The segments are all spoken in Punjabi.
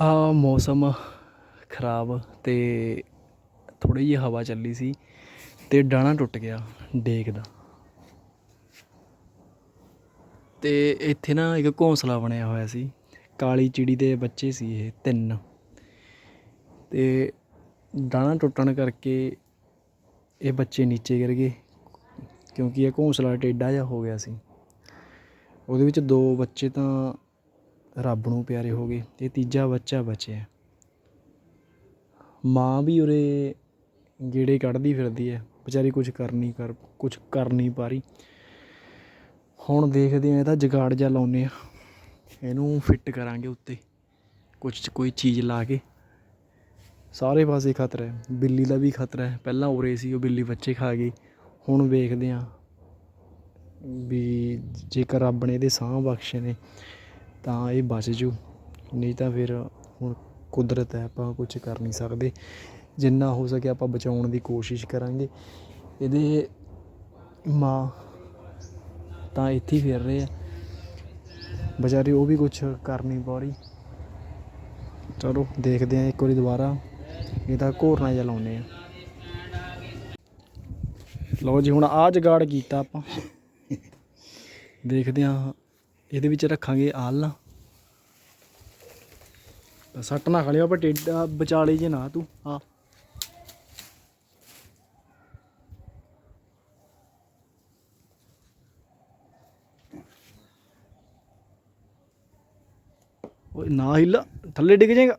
ਆ ਮੌਸਮ ਖਰਾਬ ਤੇ ਥੋੜੀ ਜਿਹੀ ਹਵਾ ਚੱਲੀ ਸੀ ਤੇ ਡਾਣਾ ਟੁੱਟ ਗਿਆ ਡੇਕ ਦਾ। ਤੇ ਇੱਥੇ ਨਾ ਇੱਕ ਘੋਂਸਲਾ ਬਣਿਆ ਹੋਇਆ ਸੀ। ਕਾਲੀ ਚਿੜੀ ਦੇ ਬੱਚੇ ਸੀ ਇਹ ਤਿੰਨ। ਤੇ ਡਾਣਾ ਟੁੱਟਣ ਕਰਕੇ ਇਹ ਬੱਚੇ ਨੀਚੇ ਗਿਰ ਗਏ ਕਿਉਂਕਿ ਇਹ ਘੋਂਸਲਾ ਟੇਢਾ ਜਿਹਾ ਹੋ ਗਿਆ ਸੀ। ਉਹਦੇ ਵਿੱਚ ਦੋ ਬੱਚੇ ਤਾਂ ਰੱਬ ਨੂੰ ਪਿਆਰੇ ਹੋ ਗਏ ਤੇ ਤੀਜਾ ਬੱਚਾ ਬਚਿਆ। ਮਾਂ ਵੀ ਉਰੇ ਗੇੜੇ ਕੱਢਦੀ ਫਿਰਦੀ ਹੈ, ਵਿਚਾਰੀ ਕੁਝ ਕਰ ਨਹੀਂ ਕਰ ਕੁਝ ਕਰ ਨਹੀਂ ਪਾ ਰਹੀ। ਹੁਣ ਦੇਖਦੇ ਆ ਇਹਦਾ ਜਗਾੜ ਜਿਹਾ ਲਾਉਨੇ ਆ ਇਹਨੂੰ ਫਿੱਟ ਕਰਾਂਗੇ ਉੱਤੇ ਕੁਝ ਕੋਈ ਚੀਜ਼ ਲਾ ਕੇ। ਸਾਰੇ ਪਾਸੇ ਖਤਰਾ ਹੈ, ਬਿੱਲੀ ਦਾ ਵੀ ਖਤਰਾ ਹੈ। ਪਹਿਲਾਂ ਉਰੇ ਸੀ, ਉਹ ਬਿੱਲੀ ਬੱਚੇ ਖਾ ਗਈ। ਹੁਣ ਵੇਖਦੇ ਆ ਵੀ ਜੇਕਰ ਰੱਬ ਨੇ ਇਹਦੇ ਸਾਹ ਬਖਸ਼ੇ ਨੇ ਤਾਂ ਇਹ ਬਚ ਜੂ। ਨਹੀਂ ਤਾਂ ਫਿਰ ਹੁਣ ਕੁਦਰਤ ਹੈ, ਆਪਾਂ ਕੁਝ ਕਰ ਨਹੀਂ ਸਕਦੇ। ਜਿੰਨਾ ਹੋ ਸਕੇ ਆਪਾਂ ਬਚਾਉਣ ਦੀ ਕੋਸ਼ਿਸ਼ ਕਰਾਂਗੇ। ਇਹਦੇ ਮਾਂ ਤਾਂ ਇੱਥੇ ਫਿਰ ਰਹੇ ਆ। ਵਿਚਾਰੀ ਉਹ ਵੀ ਕੁਝ ਕਰ ਨਹੀਂ ਪਾ ਰਹੀ। ਚਲੋ ਦੇਖਦੇ ਆ ਇੱਕ ਵਾਰੀ ਦੁਬਾਰਾ। ਇਹ ਤਾਂ ਘੋਰਨਾ ਜਿਹਾ ਲਾਉਨੇ ਆ। ਲਓ ਜੀ, ਹੁਣ ਆ ਜਗਾੜ ਕੀਤਾ ਆਪਾਂ। ਦੇਖਦੇ ਆ ਇਹਦੇ ਵਿੱਚ ਰੱਖਾਂਗੇ ਆਲ੍ਹਣਾ। ਸੱਟ ਨਾ ਖਾ ਲਿਓ ਆਪਾਂ ਟੇਡਾ ਵਿਚਾਲੇ ਜੇ ਨਾ ਤੂੰ। ਆ। ਓਏ ਨਾ ਹਿੱਲ, ਥੱਲੇ ਡਿੱਗ ਜਾਏਗਾ।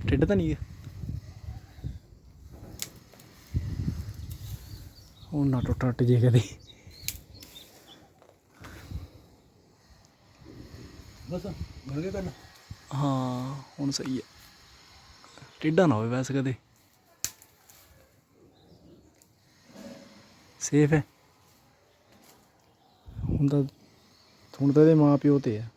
ਟਿੱਡ ਤਾਂ ਨਹੀਂ ਹੈ। ਹੁਣ ਨਾ ਟੁੱਟ ਟੁੱਟ ਜੇ ਕਦੇ। ਬਸ ਬਣ ਗਿਆ ਕੰਮ ਹਾਂ ਹੁਣ ਸਹੀ ਹੈ। ਟਿੱਡਾ ਨਾ ਹੋਵੇ ਵੈਸੇ ਕਦੇ। ਸੇਫ ਹੈ। ਹੁਣ ਤਾਂ ਹੁਣ ਤਾਂ ਇਹਦੇ ਮਾਂ ਪਿਓ ਤੇ ਹੈ।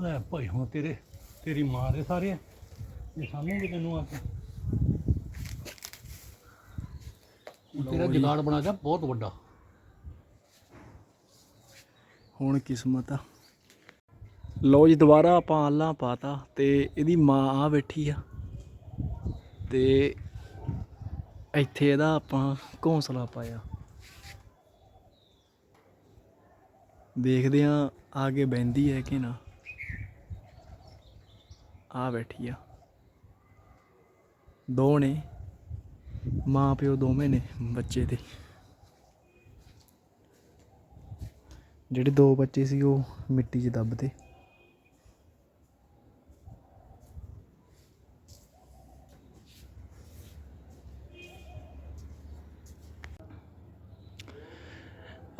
ਲੈ ਭਾਈ ਹੁਣ ਤੇਰੇ ਤੇਰੀ ਮਾਂ ਦੇ ਸਾਰੇ ਇਹ ਵੀ ਤੈਨੂੰ ਆ ਕੇ। ਹੁਣ ਤੇਰਾ ਜਗਾੜ ਬਣਾ ਗਿਆ ਬਹੁਤ ਵੱਡਾ। ਹੁਣ ਕਿਸਮਤ ਆ। ਲਓ ਜੀ ਦੁਬਾਰਾ ਆਪਾਂ ਆਲਾਂ ਪਾਤਾ ਤੇ ਇਹਦੀ ਮਾਂ ਆ ਬੈਠੀ ਆ। ਤੇ ਇੱਥੇ ਇਹਦਾ ਆਪਾਂ ਘੋਂਸਲਾ ਪਾਇਆ। ਦੇਖਦੇ ਆ ਆਗੇ ਬੈੰਦੀ ਹੈ ਕਿ ਨਾ। ਆ ਬੈਠੀ ਆ। ਦੋ ਨੇ, ਮਾਂ ਪਿਓ ਦੋਵੇਂ ਨੇ ਬੱਚੇ ਦੇ। ਜਿਹੜੇ ਦੋ ਬੱਚੇ ਸੀ, ਉਹ ਮਿੱਟੀ 'ਚ ਦੱਬਦੇ।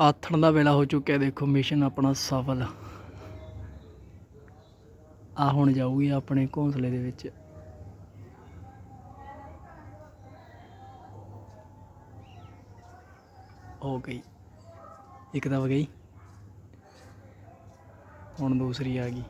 ਆਥਣ ਦਾ ਵੇਲਾ ਹੋ ਚੁੱਕਿਆ, ਦੇਖੋ ਮਿਸ਼ਨ ਆਪਣਾ ਸਫਲ। ਆ ਹੁਣ ਜਾਊਗੀ ਆਪਣੇ ਘੋਂਸਲੇ ਦੇ ਵਿੱਚ। ਹੋ ਗਈ। ਇੱਕ ਤਾਂ ਗਈ। ਹੁਣ ਦੂਸਰੀ ਆ ਗਈ।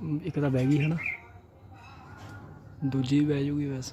ਇੱਕ ਤਾਂ ਬਹਿ ਗਈ ਹੈ ਨਾ ਦੂਜੀ ਵੀ ਬਹਿ ਜੂਗੀ ਬਸ।